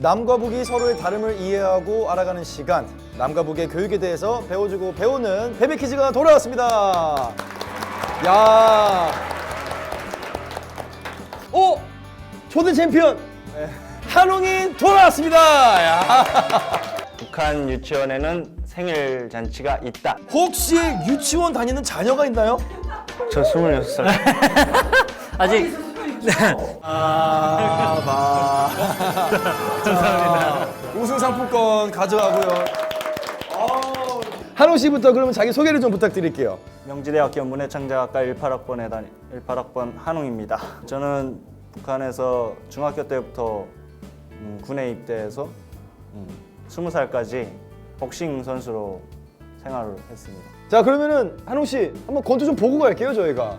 남과 북이 서로의 다름을 이해하고 알아가는 시간. 남과 북의 교육에 대해서 배워주고 배우는 베베 퀴즈가 돌아왔습니다. 야. 오! 초대 챔피언 네. 한웅이 돌아왔습니다. 야. 북한 유치원에는 생일 잔치가 있다. 혹시 유치원 다니는 자녀가 있나요? 저 26살. 아직 아, 봐. 감사합니다. 우승 상품권 가져가고요. 한웅 씨부터 그러면 자기 소개를 좀 부탁드릴게요. 명지대학교 문해창작학과 18학번에 다니 18학번 한웅입니다. 저는 북한에서 중학교 때부터 음, 군에 입대해서 음, 20살까지 복싱 선수로 생활을 했습니다. 자, 그러면은 한웅 씨 한번 권투 좀 보고 갈게요, 저희가.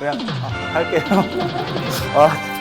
그냥 아, 할게요. 아,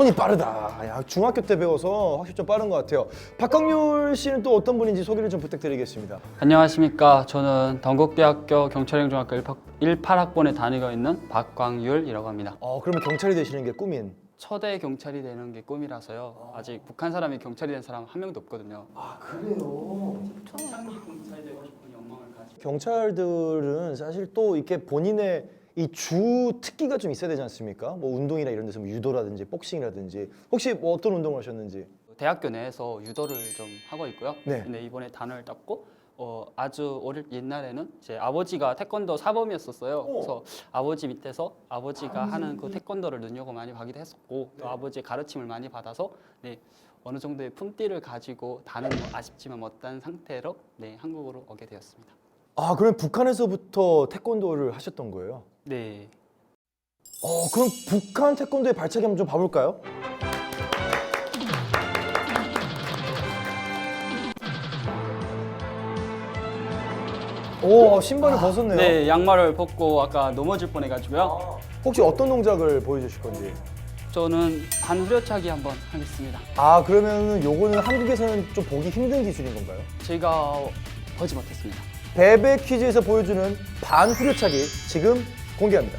손이 빠르다. 야, 중학교 때 배워서 확실히 좀 빠른 것 같아요. 박광률 씨는 또 어떤 분인지 소개를 좀 부탁드리겠습니다. 안녕하십니까. 저는 덩국대학교 경찰행정학과 18학번에 다니고 있는 박광율이라고 합니다. 어, 그러면 경찰이 되시는 게 꿈인. 초대 경찰이 되는 게 꿈이라서요. 아직 북한 사람이 경찰이 된 사람 한 명도 없거든요. 아 그래요? 경찰이 되고 싶은 욕망을 가지고 경찰들은 사실 또 이렇게 본인의 이 주 특기가 좀 있어야 되지 않습니까? 뭐 운동이나 이런 데서 뭐 유도라든지 복싱이라든지 혹시 뭐 어떤 운동을 하셨는지 대학교 내에서 유도를 좀 하고 있고요. 네. 근데 이번에 단을 땄고 어, 아주 어릴 옛날에는 제 아버지가 태권도 사범이었었어요. 그래서 아버지 밑에서 아버지가 하는 그 태권도를 눈여겨 많이 보기도 했었고 또 아버지의 가르침을 많이 받아서 네 어느 정도의 품띠를 가지고 다는 뭐 아쉽지만 못한 상태로 네 한국으로 오게 되었습니다. 아 그럼 북한에서부터 태권도를 하셨던 거예요? 네. 어 그럼 북한 태권도의 발차기 한번 좀 봐볼까요? 오 신발을 벗었네요. 네 양말을 벗고 아까 넘어질 뻔해가지고요. 혹시 어떤 동작을 보여주실 건지? 저는 반 후려차기 한번 하겠습니다. 아 그러면은 요거는 한국에서는 좀 보기 힘든 기술인 건가요? 제가 보지 못했습니다. 베베 퀴즈에서 보여주는 반 후려차기 지금 공개합니다.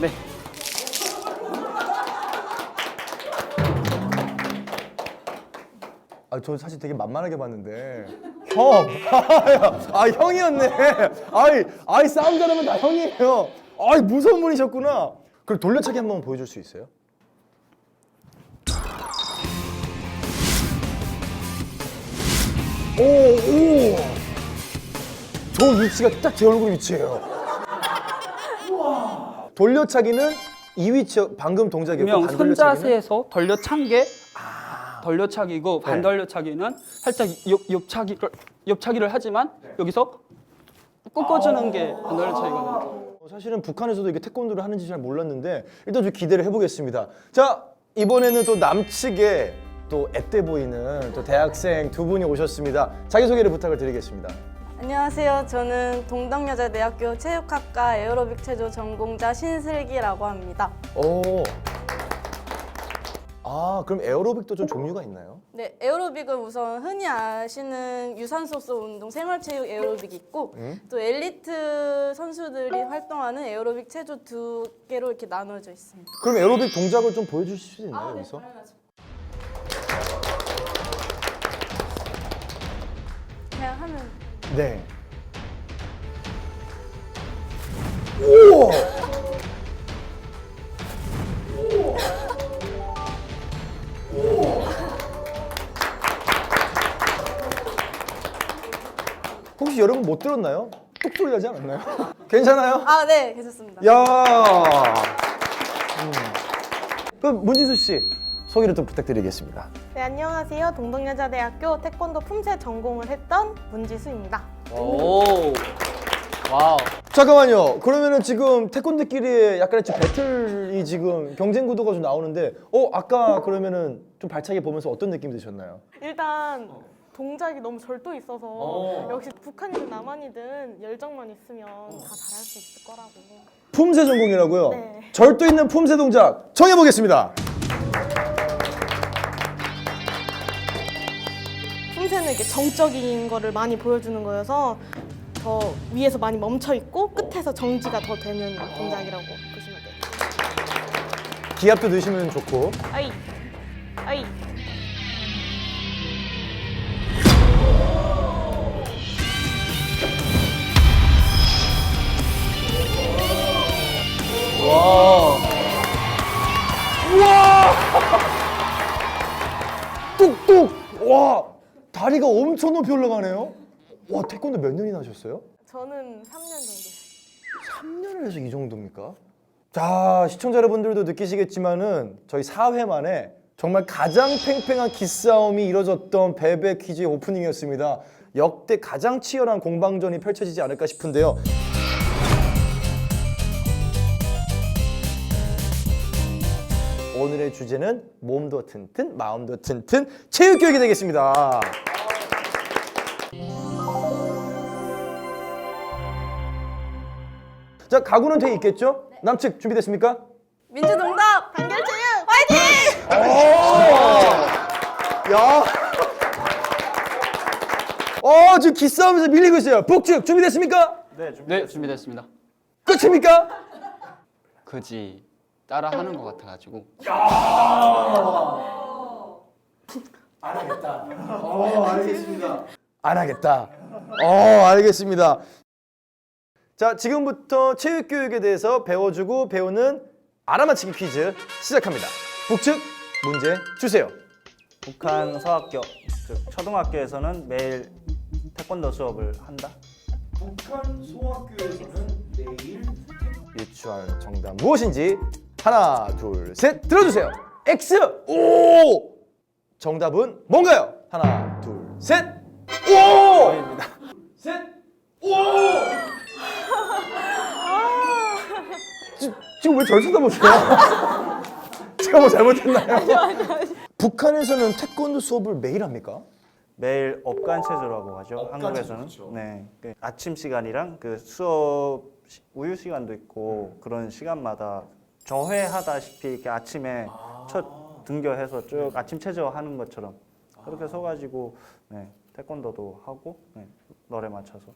네. 아, 저 사실 되게 만만하게 봤는데 형, 아 형이었네. 아이, 아이 싸움 잘하면 나 형이에요. 아이 무서운 분이셨구나. 그럼 돌려차기 한번 보여줄 수 있어요? 오, 오. 저 위치가 딱 제 얼굴 위치예요. 돌려차기는 이 위치 방금 동작이었고 분명 반돌려차기는 손자세에서 돌려찬 게 돌려차기고 반 돌려차기는 살짝 옆, 옆차기를 옆차기를 하지만 여기서 꺾어주는 게 반 돌려차기거든요. 어, 사실은 북한에서도 이게 태권도를 하는지 잘 몰랐는데 일단 좀 기대를 해보겠습니다. 자 이번에는 또 남측에 또 앳돼 보이는 또 대학생 두 분이 오셨습니다. 자기 소개를 부탁을 드리겠습니다. 안녕하세요. 저는 동덕여자대학교 체육학과 에어로빅 체조 전공자 신슬기라고 합니다. 오. 아 그럼 에어로빅도 좀 종류가 있나요? 네, 에어로빅은 우선 흔히 아시는 유산소소 운동, 생활체육 에어로빅이 있고 또 엘리트 선수들이 활동하는 에어로빅 체조 두 개로 이렇게 나눠져 있습니다. 그럼 에어로빅 동작을 좀 보여주실 수 있나요 여기서? 그냥 하면 네. 우와. 못 들었나요? 뚝 소리 나지 않았나요? 괜찮아요? 아, 네, 괜찮습니다. 야. 음. 그럼 문지수 씨, 소개를 좀 부탁드리겠습니다. 네, 안녕하세요. 동덕여자대학교 태권도 품새 전공을 했던 문지수입니다. 오. 와우. 잠깐만요. 그러면은 지금 태권도끼리의 약간의 지금 배틀이 지금 경쟁 구도가 좀 나오는데, 어 아까 그러면은 좀 발차기 보면서 어떤 느낌 드셨나요? 일단 동작이 너무 절도 있어서 역시 북한이든 남한이든 열정만 있으면 다 잘할 수 있을 거라고. 품새 전공이라고요. 네. 절도 있는 품새 동작 정해 보겠습니다. 품새는 이렇게 정적인 거를 많이 보여주는 거여서 더 위에서 많이 멈춰 있고 끝에서 정지가 더 되는 동작이라고 보시면 돼요. 기압도 넣으시면 좋고. 아이, 아이. 와. 뚝뚝. 와 다리가 엄청 높이 올라가네요. 와 태권도 몇 년이나 하셨어요? 저는 3년 정도. 3년을 해서 이 정도입니까? 자, 시청자 여러분들도 느끼시겠지만은 저희 4회 만에 정말 가장 팽팽한 기싸움이 이뤄졌던 베베 퀴즈의 오프닝이었습니다. 역대 가장 치열한 공방전이 펼쳐지지 않을까 싶은데요. 오늘의 주제는 몸도 튼튼, 마음도 튼튼 체육교육이 되겠습니다. 자, 가구는 돼 있겠죠? 남측 준비됐습니까? 민주동답 단결체육 화이팅! 야. 어, 지금 기싸움에서 밀리고 있어요. 북측 준비됐습니까? 네, 준비. 네, 준비됐습니다. 끝입니까? 그지 따라 하는 것 같아가지고. 안 하겠다. 어, 알겠습니다. 자, 지금부터 체육 교육에 대해서 배워주고 배우는 알아맞히기 퀴즈 시작합니다. 북측 문제 주세요. 북한 서학교, 즉 초등학교에서는 매일 태권도 수업을 한다. 북한 소학교에서는 매일 유치원 정답 무엇인지 하나, 둘, 셋 들어주세요. X. 오. 정답은 뭔가요? 하나, 둘, 셋. 오. 셋. 오. 지, 지금 왜 절 쳐다보세요? 제가 뭐 잘못했나요? 북한에서는 태권도 수업을 매일 합니까? 매일 업간 체조라고 하죠. 업간 한국에서는. 체조, 그렇죠. 네. 그 아침 시간이랑 그 수업 시- 우유 시간도 있고 그런 시간마다 저회하다시피 이렇게 아침에 첫 등교해서 쭉 아침 체조 하는 것처럼 그렇게 서가지고 네, 태권도도 하고 네, 노래 맞춰서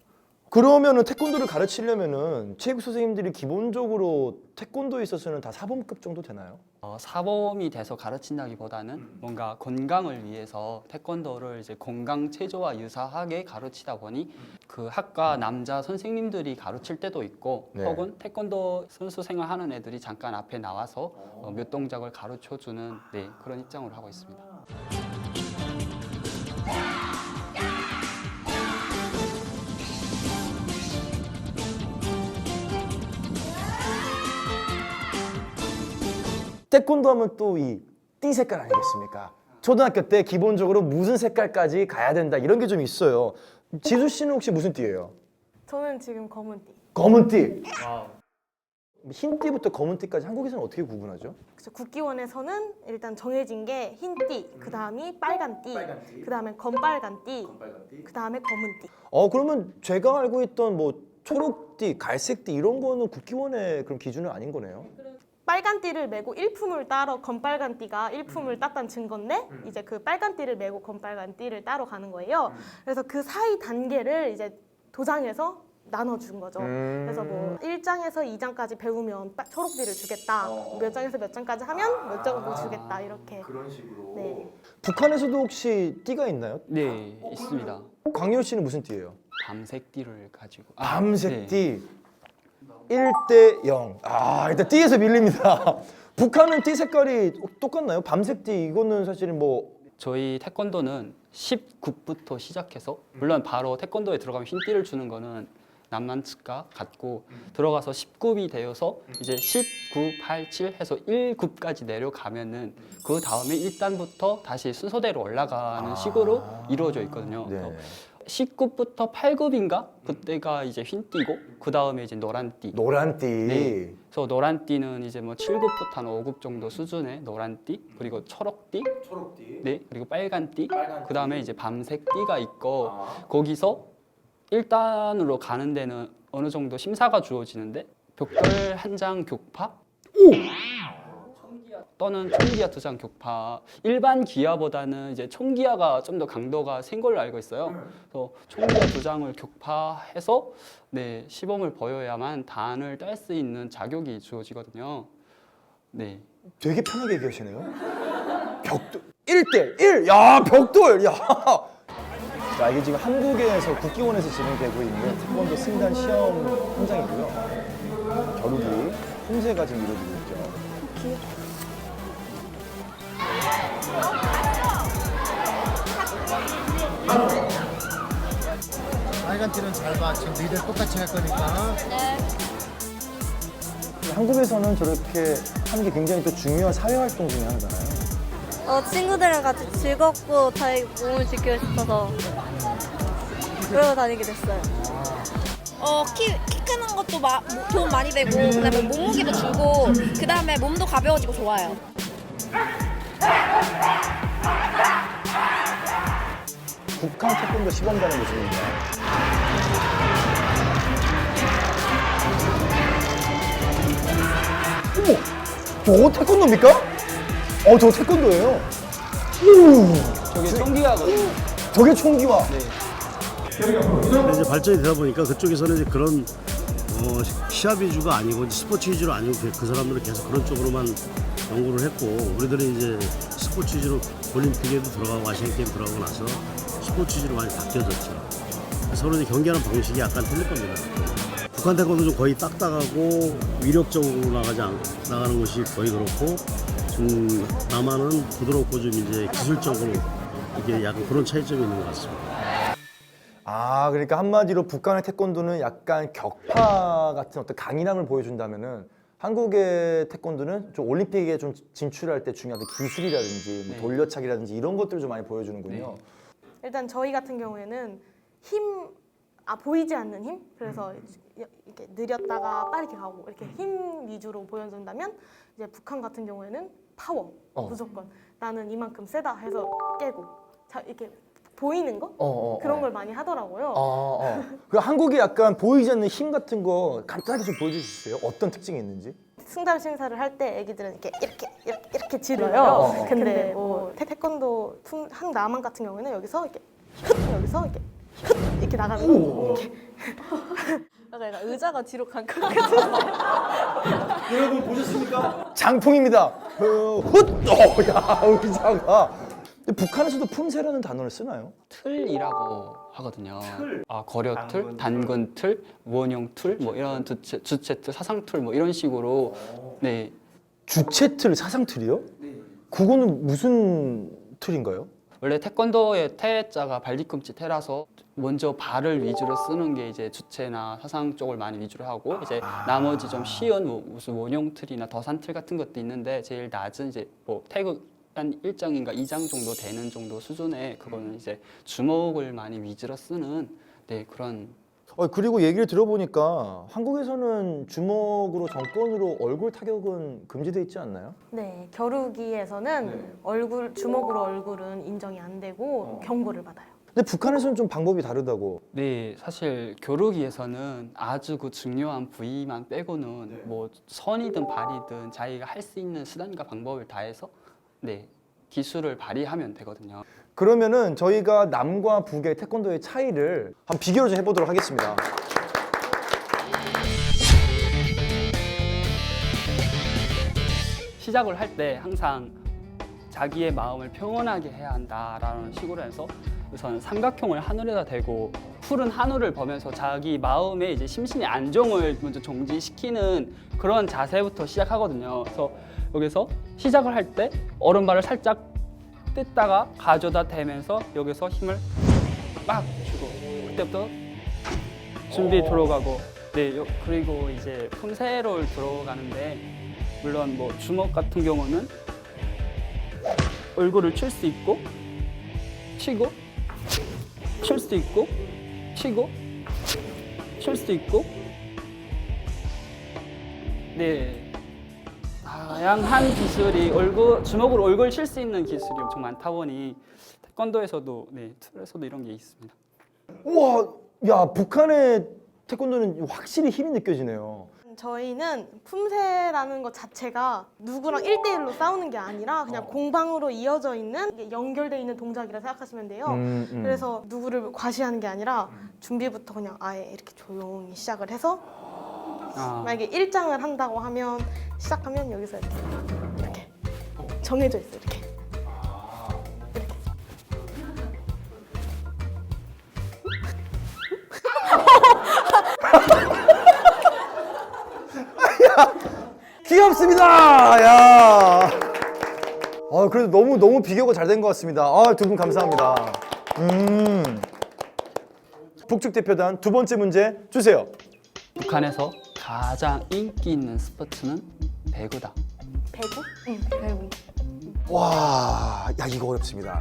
그러면은 태권도를 가르치려면은 체육 선생님들이 기본적으로 태권도에 있어서는 다 사범급 정도 되나요? 어, 사범이 돼서 가르친다기보다는 뭔가 건강을 위해서 태권도를 이제 건강 체조와 유사하게 가르치다 보니 그 학과 남자 선생님들이 가르칠 때도 있고 네. 혹은 태권도 선수 생활하는 애들이 잠깐 앞에 나와서 어, 몇 동작을 가르쳐 주는 네, 그런 입장으로 하고 있습니다. 태권도 하면 또 이 띠 색깔 아니겠습니까? 초등학교 때 기본적으로 무슨 색깔까지 가야 된다 이런 게 좀 있어요. 지수 씨는 혹시 무슨 띠예요? 저는 지금 검은 띠. 검은 띠. 흰 띠부터 검은 띠까지 한국에서는 어떻게 구분하죠? 그래서 국기원에서는 일단 정해진 게 흰 띠, 그 다음이 빨간 띠, 그 다음에 검빨간 띠, 그 다음에 검은 띠. 어 그러면 제가 알고 있던 뭐 초록띠, 갈색띠 이런 거는 국기원의 그런 기준은 아닌 거네요. 빨간 띠를 메고 일품을 따러 검빨간 띠가 일품을 땄다는 증거인데 이제 그 빨간 띠를 메고 검빨간 띠를 따러 가는 거예요. 그래서 그 사이 단계를 이제 도장에서 나눠준 거죠. 음. 그래서 뭐 1장에서 2장까지 배우면 빠- 초록띠를 주겠다. 몇 장에서 몇 장까지 하면 몇 장을 주겠다. 이렇게. 그런 식으로. 네. 북한에서도 혹시 띠가 있나요? 네, 있습니다. 광열 씨는 무슨 띠예요? 밤색 띠를 가지고 아, 밤색 네. 띠 1대 0. 아, 일단 띠에서 밀립니다. 북한은 띠 색깔이 똑같나요? 밤색 띠 이거는 사실은 뭐 저희 태권도는 19부터 시작해서 물론 바로 태권도에 들어가면 흰 띠를 주는 거는 남만츠가 같고 들어가서 10급이 되어서 이제 10, 9, 8, 7 해서 1급까지 내려가면은 그 다음에 1단부터 다시 순서대로 올라가는 식으로 이루어져 있거든요. 네. 그래서 10급부터 8급인가 그때가 이제 흰띠고 그 다음에 이제 노란띠. 노란띠. 네. 그래서 노란띠는 이제 뭐 7급부터 한 5급 정도 수준의 노란띠 그리고 초록띠, 초록띠. 네 그리고 빨간띠, 그 다음에 이제 밤색띠가 있고 아. 거기서 1단으로 가는 데는 어느 정도 심사가 주어지는데 벽돌 한장 격파, 또는 총기화 두장 격파. 일반 기아보다는 이제 총기화가 좀 더 강도가 센 걸로 알고 있어요. 그래서 총기화 두 장을 격파해서 네 시범을 보여야만 단을 딸 수 있는 자격이 주어지거든요. 네. 되게 편하게 얘기하시네요. 벽돌 1대 1. 야, 벽돌. 야. 자, 이게 지금 한국에서 국기원에서 진행되고 있는 태권도 승단 시험 현장이고요. 겨루기 품새가 지금 이루어지고 있죠. 빨간 띠는 잘 봐. 지금 너희들 똑같이 할 거니까. 한국에서는 저렇게 하는 게 굉장히 또 중요한 사회 활동 중에 하나잖아요. 어, 친구들이랑 같이 즐겁고 자기 몸을 지키고 싶어서 그러고 다니게 됐어요. 어, 키, 키 크는 것도 마, 뭐, 도움 많이 되고, 그 다음에 몸무게도 줄고, 그 다음에 몸도 가벼워지고 좋아요. 북한 태권도 시범단의 모습입니다. 어머, 저거 태권도입니까? 어, 저거 태권도예요. 오, 저게 총기화거든요. 저게 총기와. 근데 이제 발전이 되다 보니까 그쪽에서는 이제 그런 어, 시합 위주가 아니고 이제 스포츠 위주로 아니고 그, 그 사람들은 계속 그런 쪽으로만 연구를 했고 우리들은 이제 스포츠 위주로 올림픽에도 들어가고 아시안 게임 들어가고 나서 스포츠 위주로 많이 바뀌어졌죠. 서로 이제 경기하는 방식이 약간 틀릴 겁니다. 북한 태권도 좀 거의 딱딱하고 위력적으로 나가지 않, 나가는 것이 거의 그렇고 좀 남한은 부드럽고 좀 이제 기술적으로 이게 약간 그런 차이점이 있는 것 같습니다. 아, 그러니까 한마디로 북한의 태권도는 약간 격파 같은 어떤 강인함을 보여준다면은 한국의 태권도는 좀 올림픽에 좀 진출할 때 중요한 그 기술이라든지 뭐 네. 돌려차기라든지 이런 것들을 좀 많이 보여주는군요. 일단 저희 같은 경우에는 힘, 아 보이지 않는 힘. 그래서 음. 이렇게 느렸다가 빠르게 가고 이렇게 힘 위주로 보여준다면 이제 북한 같은 경우에는 파워 어. 무조건 나는 이만큼 세다 해서 깨고 자 이렇게 보이는 거 어, 어, 그런 어. 걸 많이 하더라고요. 어, 어. 그 한국이 약간 보이지 않는 힘 같은 거 간단하게 좀 보여줄 수 있어요? 어떤 특징이 있는지? 승단 심사를 할 때 애기들은 이렇게 이렇게 이렇게, 이렇게 지르요. 어, 어. 근데 뭐 태- 태권도 퉁- 한 남한 같은 경우에는 여기서 이렇게 흩 여기서 이렇게 흩 이렇게 나가는 거. 이렇게. 약간 약간 의자가 뒤로 간것 같은. 장풍입니다. 그, 훗! 어, 야, 의자가. 근데 북한에서도 품새라는 단어를 쓰나요? 틀이라고 하거든요. 아 거려 틀, 단군 틀. 틀, 원형 틀, 뭐 이런 주체, 주체 틀, 사상 틀, 뭐 이런 식으로 네 주체틀, 사상틀이요? 그거는 무슨 틀인가요? 원래 태권도의 태자가 발 뒤꿈치 태라서 먼저 발을 위주로 쓰는 게 이제 주체나 사상 쪽을 많이 위주로 하고 이제 나머지 좀 쉬운 뭐 무슨 원형 틀이나 더산 틀 같은 것도 있는데 제일 낮은 이제 뭐 태극 한 1장인가 2장 정도 되는 정도 수준의 그거는 이제 주먹을 많이 위주로 쓰는 네 그런 어, 그리고 얘기를 들어보니까 한국에서는 주먹으로 정권으로 얼굴 타격은 금지돼 있지 않나요? 네, 겨루기에서는 얼굴 주먹으로 얼굴은 인정이 안 되고 경고를 받아요. 근데 북한에서는 좀 방법이 다르다고. 네, 사실 겨루기에서는 아주 그 중요한 부위만 빼고는 뭐 선이든 발이든 자기가 할 수 있는 수단과 방법을 다해서 네 기술을 발휘하면 되거든요. 그러면은 저희가 남과 북의 태권도의 차이를 한번 비교를 좀 해보도록 하겠습니다. 시작을 할 때 항상 자기의 마음을 평온하게 해야 한다라는 식으로 해서 우선 삼각형을 하늘에다 대고 푸른 하늘을 보면서 자기 마음의 이제 심신의 안정을 먼저 정지시키는 그런 자세부터 시작하거든요. 그래서 여기서 시작을 할 때 오른발을 살짝 뜯다가 가져다 대면서 여기서 힘을 막 주고 그때부터 준비 들어가고. 네 요- 그리고 이제 품새를 들어가는데 물론 뭐 주먹 같은 경우는 얼굴을 칠 수 있고 치고 칠 수 있고 치고 칠 수 있고. 네 다양한 기술이 얼굴 주먹으로 얼굴 칠 수 있는 기술이 엄청 많다 보니 태권도에서도 네 툴에서도 이런 게 있습니다. 우와, 야 북한의 태권도는 확실히 힘이 느껴지네요. 저희는 품새라는 것 자체가 누구랑 일대일로 싸우는 게 아니라 그냥 공방으로 이어져 있는 이게 연결돼 있는 동작이라 생각하시면 돼요. 음, 음. 그래서 누구를 과시하는 게 아니라 준비부터 그냥 아예 이렇게 조용히 시작을 해서 아, 만약에 일장을 한다고 하면 시작하면 여기서 이렇게 이렇게 정해져 있어 요 이렇게 귀엽습니다. 야. 아, 그래도 너무 너무 비교가 잘 된 것 같습니다. 아, 두 분 감사합니다. 음. 북측 대표단 두 번째 문제 주세요. 북한에서 가장 인기 있는 스포츠는 배구다. 배구? 응, 배구. 와, 야 이거 어렵습니다.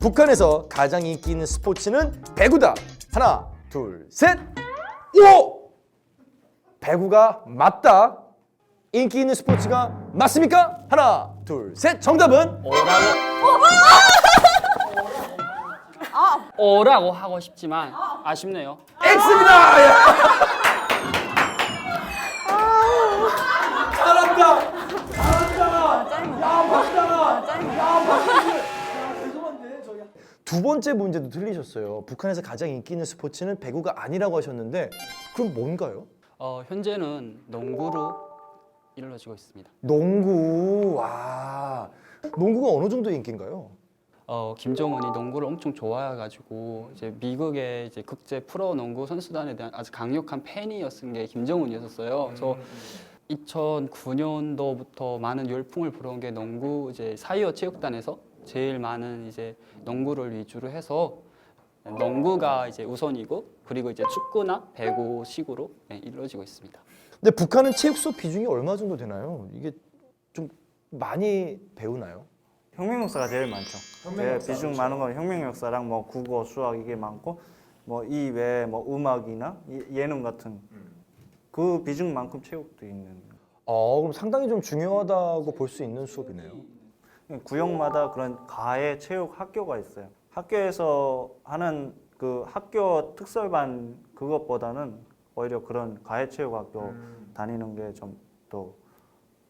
북한에서 가장 인기 있는 스포츠는 배구다. 하나, 둘, 셋. 오! 배구가 맞다. 인기 있는 스포츠가 맞습니까? 하나, 둘, 셋. 정답은 어라고 하고 싶지만 아쉽네요. X입니다. 야. 잘한다. 잘한다. 야, 맞잖아. 야, 맞잖아. 죄송한데 저희 두 번째 문제도 틀리셨어요. 북한에서 가장 인기 있는 스포츠는 배구가 아니라고 하셨는데 그럼 뭔가요? 어, 현재는 농구로 이루어지고 있습니다. 농구. 와. 농구가 어느 정도 인기인가요? 어, 김정은이 농구를 엄청 좋아해가지고 이제 미국의 이제 국제 프로 농구 선수단에 대한 아주 강력한 팬이었은 게 김정은이었었어요. 그래서 2009년도부터 많은 열풍을 불어온 게 농구 이제 사이어 체육단에서 제일 많은 이제 농구를 위주로 해서 농구가 이제 우선이고 그리고 이제 축구나 배구 식으로 네, 이루어지고 있습니다. 근데 북한은 체육 수업 비중이 얼마 정도 되나요? 이게 좀 많이 배우나요? 혁명 역사가 제일 많죠. 예, 비중 많은 건 혁명 역사랑 뭐 국어, 수학 이게 많고 뭐 이 외에 뭐 음악이나 예- 예능 같은 그 비중만큼 체육도 있는. 어, 그럼 상당히 좀 중요하다고 볼 수 있는 수업이네요. 구역마다 그런 가해 체육 학교가 있어요. 학교에서 하는 그 학교 특설반 그것보다는 오히려 그런 가해 체육 학교 다니는 게 좀 더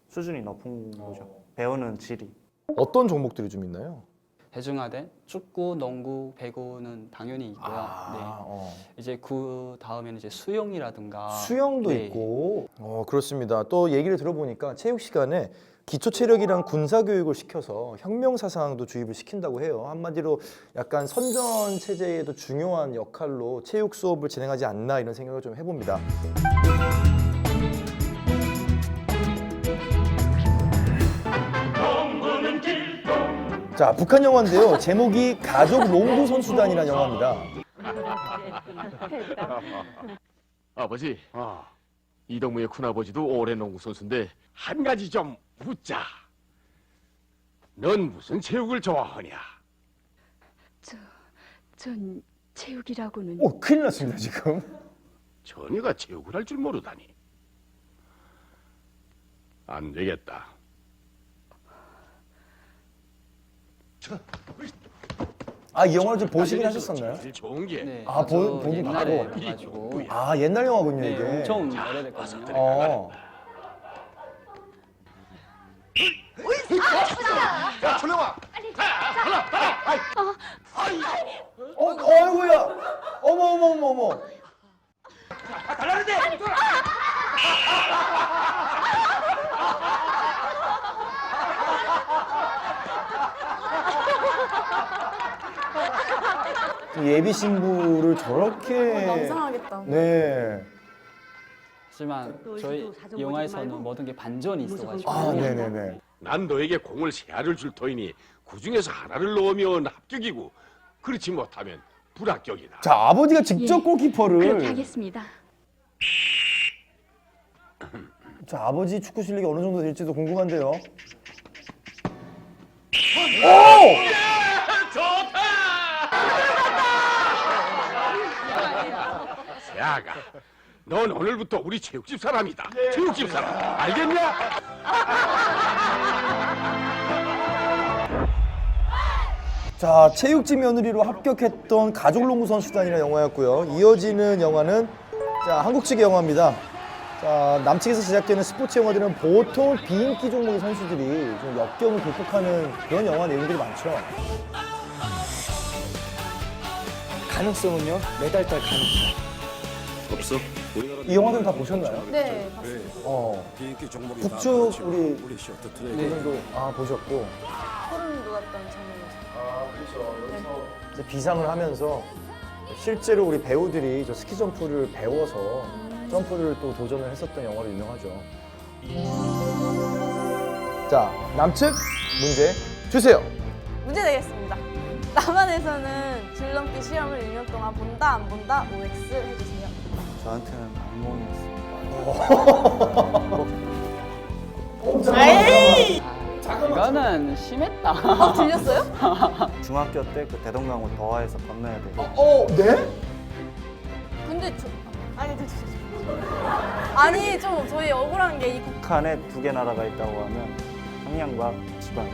수준이 높은 거죠. 배우는 질이. 어떤 종목들이 좀 있나요? 대중화된 축구, 농구, 배구는 당연히 있고요. 네. 어. 이제 그 다음에는 이제 수영이라든가 수영도 네. 있고. 어, 그렇습니다. 또 얘기를 들어보니까 체육 시간에 기초 체력이랑 군사 교육을 시켜서 혁명 사상도 주입을 시킨다고 해요. 한마디로 약간 선전 체제에도 중요한 역할로 체육 수업을 진행하지 않나 이런 생각을 좀 해봅니다. 자, 북한 영화인데요. 제목이 가족 농구 선수단이라는 영화입니다. 아버지, 이동무의 큰아버지도 오래 농구 선수인데 한 가지 좀 묻자. 넌 무슨 체육을 좋아하냐? 전 체육이라고는 오, 큰일 났습니다, 지금. 전혀가 체육을 할 줄 모르다니. 안 되겠다. 아, 이 영화를 좀 보시긴 하셨었나요? 제일 좋은 게 네, 아, 아주 본- 본인 옛날에. 가지고 아, 옛날 영화군요, 네, 이게. 엄청 오래됐거든요. 어. 야, 천영아. 어, 어이구야. 어머, 어머, 어머, 어머. 예비 신부를 저렇게 남상하겠다. 네. 하지만 저희 영화에서는 모든 게 반전이 있어가지고 아, 네, 네, 네. 난 너에게 공을 세 알을 줄 터이니 그 중에서 하나를 넣으면 합격이고 그렇지 못하면 불합격이다. 자 아버지가 직접 예, 골키퍼를 그렇게 하겠습니다. 자 아버지 축구 실력이 어느 정도 될지도 궁금한데요. 세 아가, 넌 오늘부터 우리 체육집 사람이다. 체육집 사람, 알겠냐? 자 체육지 며느리로 합격했던 가족농구 선수단이라는 영화였고요. 이어지는 영화는 자 한국 측의 영화입니다. 자 남측에서 제작되는 스포츠 영화들은 보통 비인기 종목의 선수들이 좀 역경을 극복하는 그런 영화 내용들이 많죠. 가능성은요? 매달 딸 가능성. 없어? 이 영화들은 다 보셨나요? 네. 어 비인기 종목이 북측 우리 우리 쇼트 분들도 아 보셨고 소름 돋았던 장면이었어요. 이제 비상을 하면서 실제로 우리 배우들이 저 스키 점프를 배워서 점프를 또 도전을 했었던 영화로 유명하죠. 자 남측 문제 주세요. 문제 내겠습니다. 남한에서는 줄넘기 시험을 1년 동안 본다 안 본다 OX 해주세요. 저한테는 악몽이었습니다. 에이! 이거는 심했다. 어 들렸어요? 중학교 때 그 대동강을 더화해서 건너야 돼. 어 네? 근데 저 아니 저, 저, 저, 아니 좀 저희 억울한 게 이 북한에 두 개 나라가 있다고 하면 평양과 지방.